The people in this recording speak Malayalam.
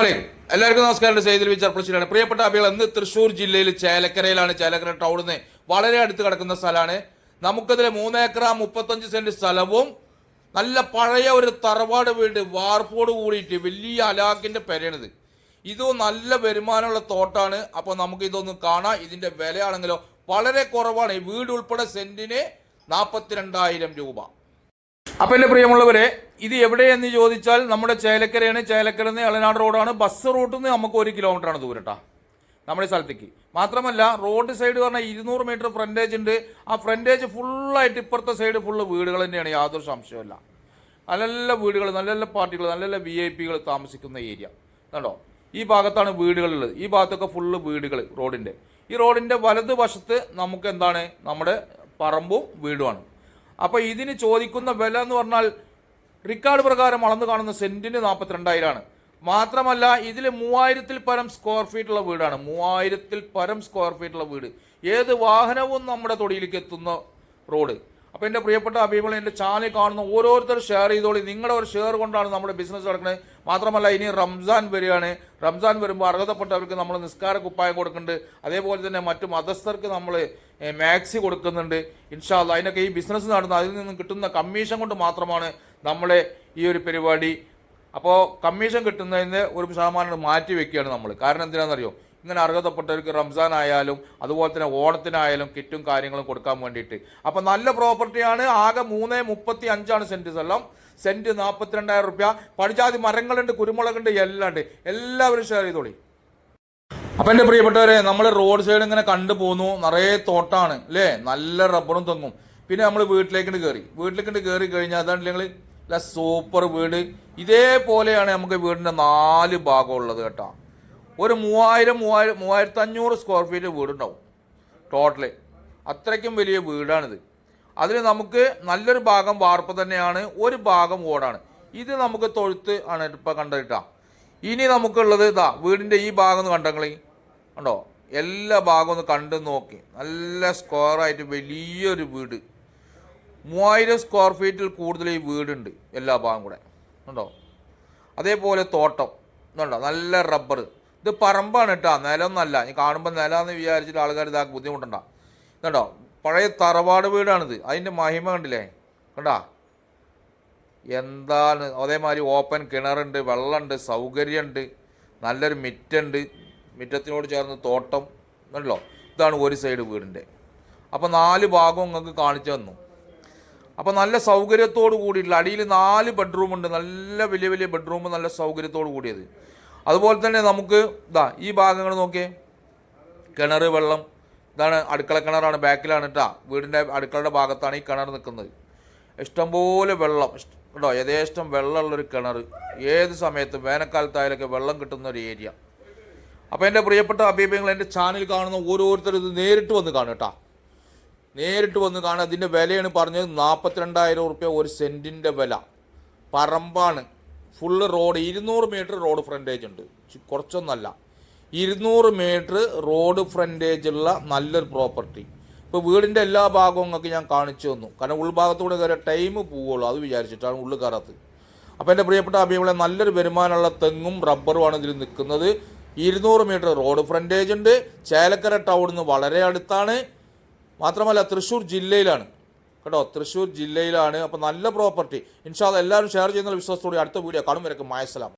അലൈക്കും എല്ലാവർക്കും നമസ്കാരം. സെയ്തിൽ പ്രശ്നമാണ് പ്രിയപ്പെട്ട അഭികൾ ഇന്ന് തൃശ്ശൂർ ജില്ലയിൽ ചേലക്കരയിലാണ്. ചേലക്കര ടൗണിൽ നിന്ന് വളരെ അടുത്ത് കിടക്കുന്ന സ്ഥലമാണ്. നമുക്കതിൽ മൂന്നേക്കറ മുപ്പത്തഞ്ച് സെന്റ് സ്ഥലവും നല്ല പഴയ ഒരു തറവാട് വീട് വാർപ്പോട് കൂടിയിട്ട് വലിയ അലാക്കിന്റെ പെരയാണിത്. ഇതും നല്ല വരുമാനമുള്ള തോട്ടാണ്. അപ്പോൾ നമുക്ക് ഇതൊന്ന് കാണാം. ഇതിന്റെ വിലയാണെങ്കിലോ വളരെ കുറവാണ്. വീട് ഉൾപ്പെടെ സെന്റിന് നാൽപ്പത്തിരണ്ടായിരം രൂപ. അപ്പൊ എന്റെ പ്രിയമുള്ളവരെ ഇത് എവിടെയെന്ന് ചോദിച്ചാൽ നമ്മുടെ ചേലക്കരയാണ്. ചേലക്കര നിന്ന് എളനാട് റോഡാണ്. ബസ് റൂട്ടിൽ നിന്ന് നമുക്ക് ഒരു കിലോമീറ്റർ ആണ് ദൂരട്ടാ നമ്മുടെ സ്ഥലത്തേക്ക്. മാത്രമല്ല റോഡ് സൈഡ് പറഞ്ഞാൽ ഇരുന്നൂറ് മീറ്റർ ഫ്രണ്ടേജ് ഉണ്ട്. ആ ഫ്രണ്ടേജ് ഫുള്ളായിട്ട് ഇപ്പുറത്തെ സൈഡ് ഫുള്ള് വീടുകൾ തന്നെയാണ്. യാതൊരു സംശയമല്ല നല്ല നല്ല വീടുകൾ നല്ല നല്ല പാർട്ടികൾ നല്ല നല്ല വി ഐ പികൾ താമസിക്കുന്ന ഏരിയ. കണ്ടോ? ഈ ഭാഗത്താണ് വീടുകളുള്ളത്. ഈ ഭാഗത്തൊക്കെ ഫുള്ള് വീടുകൾ റോഡിന്റെ ഈ റോഡിന്റെ വലതുവശത്ത് നമുക്ക് എന്താണ്? നമ്മുടെ പറമ്പും വീടുമാണ്. അപ്പോൾ ഇതിന് ചോദിക്കുന്ന വില എന്ന് പറഞ്ഞാൽ റിക്കാർഡ് പ്രകാരം വളർന്നു കാണുന്ന സെന്റിന് നാൽപ്പത്തിരണ്ടായിരമാണ് മാത്രമല്ല ഇതിൽ മൂവായിരത്തിൽ പരം സ്ക്വയർ ഫീറ്റുള്ള വീടാണ്. മൂവായിരത്തിൽ പരം സ്ക്വയർ ഫീറ്റുള്ള വീട്. ഏത് വാഹനവും നമ്മുടെ തൊടിയിലേക്ക് എത്തുന്ന റോഡ്. അപ്പോൾ എന്റെ പ്രിയപ്പെട്ട അഭിമുഖം എന്റെ ചാനൽ കാണുന്ന ഓരോരുത്തർ ഷെയർ ചെയ്തോളി. നിങ്ങളുടെ ഒരു ഷെയർ കൊണ്ടാണ് നമ്മുടെ ബിസിനസ് നടക്കുന്നത് മാത്രമല്ല ഇനി റംസാൻ വരികയാണ്. റംസാൻ വരുമ്പോൾ അർഹതപ്പെട്ടവർക്ക് നമ്മൾ നിസ്കാര കുപ്പായം കൊടുക്കുന്നുണ്ട്. അതേപോലെ തന്നെ മറ്റു മതസ്ഥർക്ക് നമ്മൾ മാക്സി കൊടുക്കുന്നുണ്ട്. ഇൻഷാല്ല അതിനൊക്കെ ഈ ബിസിനസ് നടന്ന് അതിൽ നിന്നും കിട്ടുന്ന കമ്മീഷൻ കൊണ്ട് മാത്രമാണ് നമ്മളെ ഈ ഒരു പരിപാടി. അപ്പോൾ കമ്മീഷൻ കിട്ടുന്നതിന് ഒരു ശതമാനം മാറ്റി വെക്കുകയാണ് നമ്മൾ കാരണം എന്തിനാണെന്നറിയോ? ഇങ്ങനെ അർഹതപ്പെട്ടവർക്ക് റംസാൻ ആയാലും അതുപോലെ തന്നെ ഓണത്തിനായാലും കിറ്റും കാര്യങ്ങളും കൊടുക്കാൻ വേണ്ടിയിട്ട്. അപ്പോൾ നല്ല പ്രോപ്പർട്ടിയാണ് ആകെ മൂന്ന് മുപ്പത്തി അഞ്ചാണ് സെന്റ് സ്ഥലം. സെന്റ് നാൽപ്പത്തിരണ്ടായിരം റുപ്യ. പടിജാതി മരങ്ങളുണ്ട് കുരുമുളകുണ്ട് എല്ലാം ഉണ്ട്. എല്ലാവരും ഷെയർ ചെയ്തോളി. അപ്പം എന്റെ പ്രിയപ്പെട്ടവരെ നമ്മൾ റോഡ് സൈഡ് ഇങ്ങനെ കണ്ടു പോന്നു. നിറയെ തോട്ടാണ് അല്ലേ? നല്ല റബ്ബറും തെങ്ങും. പിന്നെ നമ്മൾ വീട്ടിലേക്കിട്ട് കയറി വീട്ടിലേക്കിട്ട് കയറി കഴിഞ്ഞാൽ അതാണ് നല്ല സൂപ്പർ വീട്. ഇതേപോലെയാണ് നമുക്ക് വീടിന്റെ നാല് ഭാഗം ഉള്ളത് കേട്ടോ. ഒരു മൂവായിരം മൂവായിരം മൂവായിരത്തി അഞ്ഞൂറ് സ്ക്വയർ ഫീറ്റ് വീടുണ്ടാവും. ടോട്ടൽ അത്രയ്ക്കും വലിയ വീടാണിത്. അതിൽ നമുക്ക് നല്ലൊരു ഭാഗം വാർപ്പ് തന്നെയാണ് ഒരു ഭാഗം ഓടാണ്. ഇത് നമുക്ക് തൊഴുത്ത് ആണ് ഇപ്പോൾ കണ്ടിട്ടാ ഇനി നമുക്കുള്ളത് ഇതാ വീടിന്റെ ഈ ഭാഗം ഒന്ന് കണ്ടെങ്കിൽ ഉണ്ടോ എല്ലാ ഭാഗവും ഒന്ന് കണ്ടു നോക്കി. നല്ല സ്ക്വയറായിട്ട് വലിയൊരു വീട്. മൂവായിരം സ്ക്വയർ ഫീറ്റിൽ കൂടുതൽ ഈ വീടുണ്ട് എല്ലാ ഭാഗം കൂടെ. ഉണ്ടോ അതേപോലെ തോട്ടം. ഇതുണ്ടോ നല്ല റബ്ബർ ഇത് പറമ്പാണ് കേട്ടോ. നിലമൊന്നല്ല ഈ കാണുമ്പോൾ നിലമെന്ന് വിചാരിച്ചിട്ട് ആൾക്കാർ ഇതാക്കി ബുദ്ധിമുട്ടണ്ട. കേട്ടോ പഴയ തറവാട് വീടാണിത്. അതിന്റെ മഹിമ കണ്ടില്ലേ? കണ്ടാ? എന്താണ്? അതേമാതിരി ഓപ്പൺ കിണറുണ്ട് വെള്ളമുണ്ട് സൗകര്യമുണ്ട് നല്ലൊരു മിറ്റുണ്ട് മിറ്റത്തിനോട് ചേർന്ന് തോട്ടം ഉണ്ടല്ലോ ഇതാണ് ഒരു സൈഡ് വീടിന്റെ അപ്പോൾ നാല് ഭാഗവും നിങ്ങൾക്ക് കാണിച്ചു തന്നു. അപ്പോൾ നല്ല സൗകര്യത്തോട് കൂടിയിട്ടുള്ള അടിയിൽ നാല് ബെഡ്റൂമുണ്ട് നല്ല വലിയ വലിയ ബെഡ്റൂം നല്ല സൗകര്യത്തോട് കൂടിയത്. അതുപോലെ തന്നെ നമുക്ക് ഇതാ ഈ ഭാഗങ്ങൾ നോക്കിയേ. കിണർ വെള്ളം ഇതാണ് അടുക്കള കിണറാണ് ബാക്കിലാണ് കേട്ടോ വീടിന്റെ അടുക്കളയുടെ ഭാഗത്താണ് ഈ കിണർ നിൽക്കുന്നത്. ഇഷ്ടംപോലെ വെള്ളം കേട്ടോ യഥേഷ്ടം വെള്ളമുള്ളൊരു കിണർ. ഏത് സമയത്തും വേനൽക്കാലത്തായാലൊക്കെ വെള്ളം കിട്ടുന്ന ഒരു ഏരിയ. അപ്പോൾ എന്റെ പ്രിയപ്പെട്ട അഭിപ്രായങ്ങൾ എന്റെ ചാനൽ കാണുന്ന ഓരോരുത്തരും ഇത് നേരിട്ട് വന്ന് കാണും കേട്ടോ നേരിട്ട് വന്ന് കാണുക അതിന്റെ വിലയാണ് പറഞ്ഞത് നാൽപ്പത്തിരണ്ടായിരം റുപ്യ ഒരു സെന്റിന്റെ വില. പറമ്പാണ്. ഫുള്ള് റോഡ് ഇരുന്നൂറ് മീറ്റർ റോഡ് ഫ്രണ്ടേജ് ഉണ്ട്. കുറച്ചൊന്നല്ല. ഇരുന്നൂറ് മീറ്റർ റോഡ് ഫ്രണ്ടേജ് ഉള്ള നല്ലൊരു പ്രോപ്പർട്ടി ഇപ്പോൾ വീടിന്റെ എല്ലാ ഭാഗവും നിങ്ങൾക്ക് ഞാൻ കാണിച്ചു തന്നു. കാരണം ഉൾഭാഗത്തൂടെ കയറിയ ടൈം പോവുള്ളൂ. അത് വിചാരിച്ചിട്ടാണ് ഉള്ളു കയറാത്തത്. അപ്പോൾ എന്റെ പ്രിയപ്പെട്ട അഭിമുഖം നല്ലൊരു വരുമാനമുള്ള തെങ്ങും റബ്ബറുമാണ് ഇതിൽ നിൽക്കുന്നത്. ഇരുന്നൂറ് മീറ്റർ റോഡ് ഫ്രണ്ടേജ് ഉണ്ട്. ചേലക്കര ടൗണിൽ നിന്ന് വളരെ അടുത്താണ്. മാത്രമല്ല തൃശ്ശൂർ ജില്ലയിലാണ്. കേട്ടോ തൃശ്ശൂർ ജില്ലയിലാണ്. അപ്പോൾ നല്ല പ്രോപ്പർട്ടി ഇൻഷാദ് എല്ലാവരും ഷെയർ ചെയ്യുന്ന വിശ്വാസത്തോടെ അടുത്ത വീഡിയോ കാണും. വരക്കും. മായസലാം